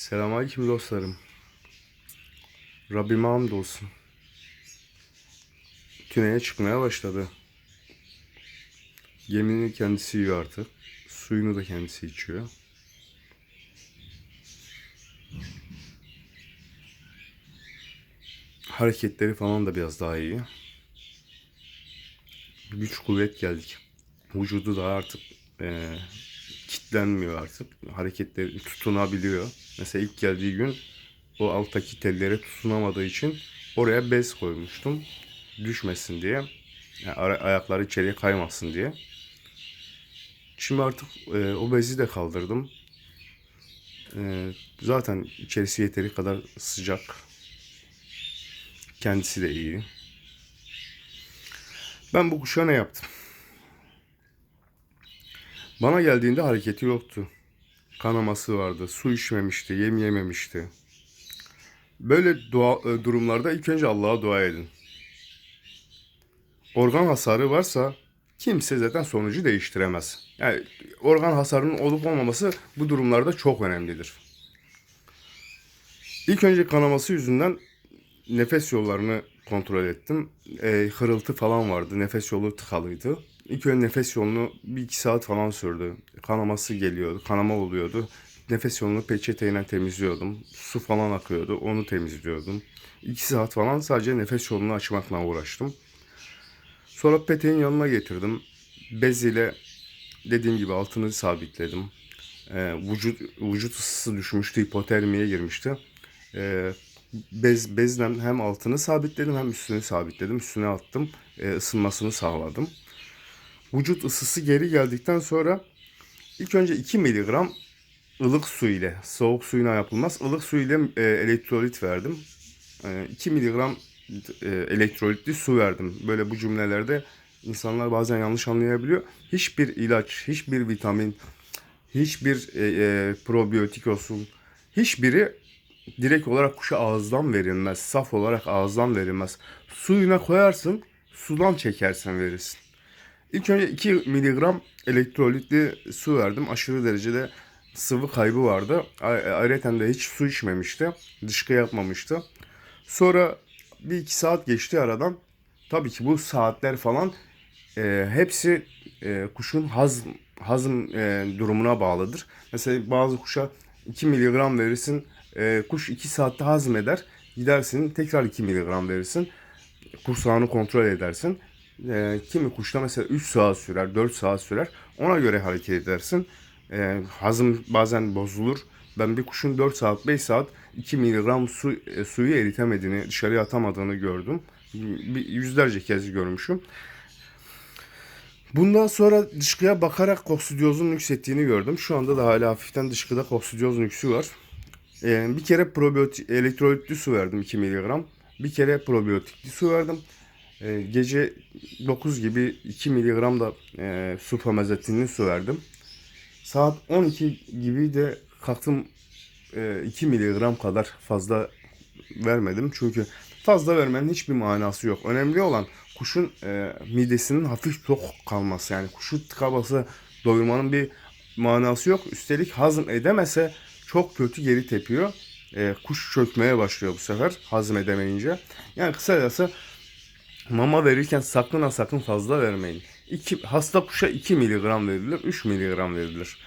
Selamünaleyküm dostlarım. Rabbime hamdolsun. Tüneye çıkmaya başladı. Gemini kendisi yiyor artık. Suyunu da kendisi içiyor. Hareketleri falan da biraz daha iyi. Güç kuvvet geldik. Vücudu da artık eee kitlenmiyor artık. Hareketleri tutunabiliyor. Mesela ilk geldiği gün o alttaki tellere tutunamadığı için oraya bez koymuştum. Düşmesin diye. Yani ayakları içeriye kaymasın diye. Şimdi artık e, o bezi de kaldırdım. E, zaten içerisi yeteri kadar sıcak. Kendisi de iyi. Ben bu kuşa ne yaptım? Bana geldiğinde hareketi yoktu. Kanaması vardı, su içmemişti, yem yememişti. Böyle dua, e, durumlarda ilk önce Allah'a dua edin. Organ hasarı varsa kimse zaten sonucu değiştiremez. Yani organ hasarının olup olmaması bu durumlarda çok önemlidir. İlk önce kanaması yüzünden nefes yollarını kontrol ettim. E, hırıltı falan vardı. Nefes yolu tıkalıydı. İlk önce nefes yolunu bir iki saat falan sürdü. Kanaması geliyordu. Kanama oluyordu. Nefes yolunu peçeteyle temizliyordum. Su falan akıyordu. Onu temizliyordum. İki saat falan sadece nefes yolunu açmakla uğraştım. Sonra peteğin yanına getirdim. Bez ile dediğim gibi altını sabitledim. Ee, vücut vücut ısısı düşmüştü, hipotermiye girmişti. Ee, bez bezle hem altını sabitledim hem üstünü sabitledim. Üstüne attım, e, ısınmasını sağladım. Vücut ısısı geri geldikten sonra ilk önce 2 miligram ılık su ile, soğuk suyuna yapılmaz, ılık su ile e, elektrolit verdim. E, 2 miligram e, elektrolitli su verdim. Böyle bu cümlelerde insanlar bazen yanlış anlayabiliyor. Hiçbir ilaç, hiçbir vitamin, hiçbir e, e, probiyotik olsun, hiçbiri direkt olarak kuşa ağızdan verilmez. Saf olarak ağızdan verilmez. Suyuna koyarsın, sudan çekersen verirsin. İlk önce 2 miligram elektrolitli su verdim. Aşırı derecede sıvı kaybı vardı. A- Ayrıca de hiç su içmemişti. Dışkı yapmamıştı. Sonra bir iki saat geçti aradan. Tabii ki bu saatler falan e, hepsi e, kuşun hazm, hazm e, durumuna bağlıdır. Mesela bazı kuşa 2 miligram verirsin. e, kuş 2 saatte hazmeder. Gidersin tekrar 2 miligram verirsin. Kursağını kontrol edersin. E, kimi kuşta mesela 3 saat sürer, 4 saat sürer. Ona göre hareket edersin. E, hazım bazen bozulur. Ben bir kuşun 4 saat, 5 saat 2 miligram su, e, suyu eritemediğini, dışarıya atamadığını gördüm. Bir, yüzlerce kez görmüşüm. Bundan sonra dışkıya bakarak koksidiyozun yükselttiğini gördüm. Şu anda da hala hafiften dışkıda koksidiyoz yüksü var. Ee, bir kere probiyotik, elektrolitli su verdim 2 miligram. Bir kere probiyotikli su verdim. Ee, gece 9 gibi 2 miligram da e, sulfamezatinli su verdim. Saat 12 gibi de kalktım e, 2 miligram kadar fazla vermedim. Çünkü fazla vermenin hiçbir manası yok. Önemli olan kuşun e, midesinin hafif tok kalması. Yani kuşu tıka basa doyurmanın bir manası yok. Üstelik hazım edemese çok kötü geri tepiyor. E, kuş çökmeye başlıyor bu sefer hazım edemeyince. Yani kısacası mama verirken sakın ha sakın fazla vermeyin. İki, hasta kuşa 2 miligram verilir, 3 miligram verilir.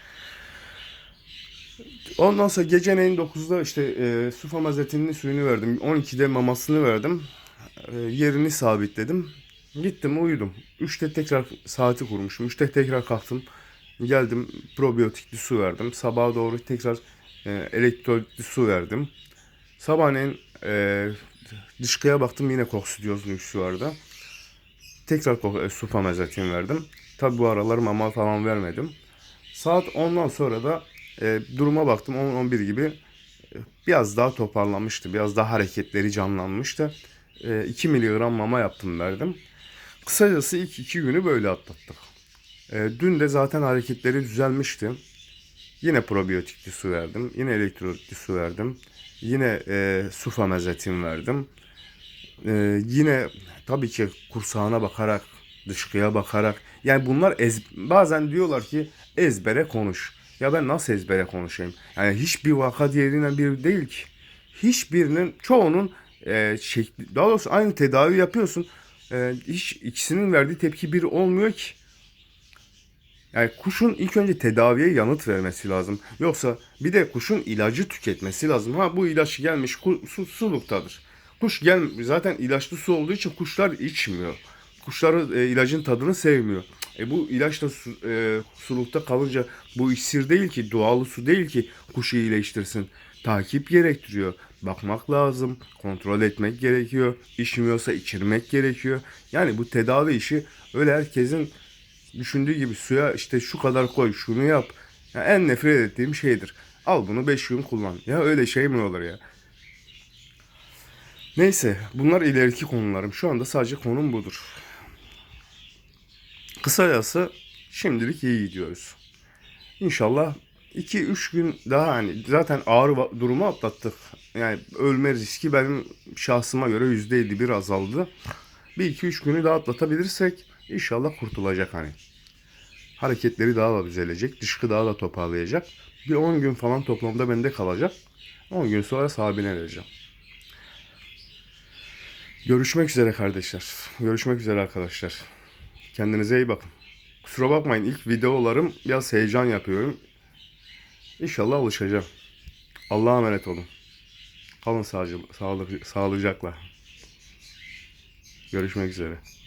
Ondan sonra gecenin 9'da işte e, su famazetinini suyunu verdim. 12'de mamasını verdim. E, yerini sabitledim. Gittim uyudum. 3'te tekrar saati kurmuşum. 3'te tekrar kalktım. Geldim probiyotikli su verdim. Sabaha doğru tekrar e, elektrolitli su verdim. Sabahleyin e, dışkıya baktım yine koksidiyozlu su vardı. Tekrar ko- e, su famazetin verdim. Tabi bu aralar mama falan vermedim. Saat 10'dan sonra da e, duruma baktım 10-11 gibi e, biraz daha toparlanmıştı. Biraz daha hareketleri canlanmıştı. E, 2 miligram mama yaptım verdim. Kısacası ilk iki günü böyle atlattık. E, dün de zaten hareketleri düzelmişti. Yine probiyotikli su verdim. Yine elektrolitli su verdim. Yine e, sufamezatin verdim. E, yine tabii ki kursağına bakarak, dışkıya bakarak. Yani bunlar ez, bazen diyorlar ki ezbere konuş. Ya ben nasıl ezbere konuşayım? Yani hiçbir vaka diğerinden biri değil ki. Hiçbirinin çoğunun e, şekli daha doğrusu aynı tedavi yapıyorsun. E, hiç ikisinin verdiği tepki bir olmuyor ki. Yani kuşun ilk önce tedaviye yanıt vermesi lazım. Yoksa bir de kuşun ilacı tüketmesi lazım. Ha bu ilaç gelmiş su, suluktadır. Kuş gel zaten ilaçlı su olduğu için kuşlar içmiyor. Kuşları e, ilacın tadını sevmiyor. E bu ilaç da su, e, sulukta kalınca bu iksir değil ki, doğal su değil ki kuşu iyileştirsin. Takip gerektiriyor. Bakmak lazım, kontrol etmek gerekiyor. İçmiyorsa içirmek gerekiyor. Yani bu tedavi işi öyle herkesin düşündüğü gibi suya işte şu kadar koy, şunu yap. Ya en nefret ettiğim şeydir. Al bunu 5 gün kullan. Ya öyle şey mi olur ya? Neyse bunlar ileriki konularım. Şu anda sadece konum budur. Kısacası şimdilik iyi gidiyoruz. İnşallah 2-3 gün daha hani zaten ağır durumu atlattık. Yani ölme riski benim şahsıma göre %51 azaldı. Bir 2-3 günü daha atlatabilirsek inşallah kurtulacak hani. Hareketleri daha da düzelecek. Dışkı daha da toparlayacak. Bir 10 gün falan toplamda bende kalacak. 10 gün sonra sahibine vereceğim. Görüşmek üzere kardeşler. Görüşmek üzere arkadaşlar. Kendinize iyi bakın. Kusura bakmayın ilk videolarım biraz heyecan yapıyorum. İnşallah alışacağım. Allah'a emanet olun. Kalın sağlıcakla. Görüşmek üzere.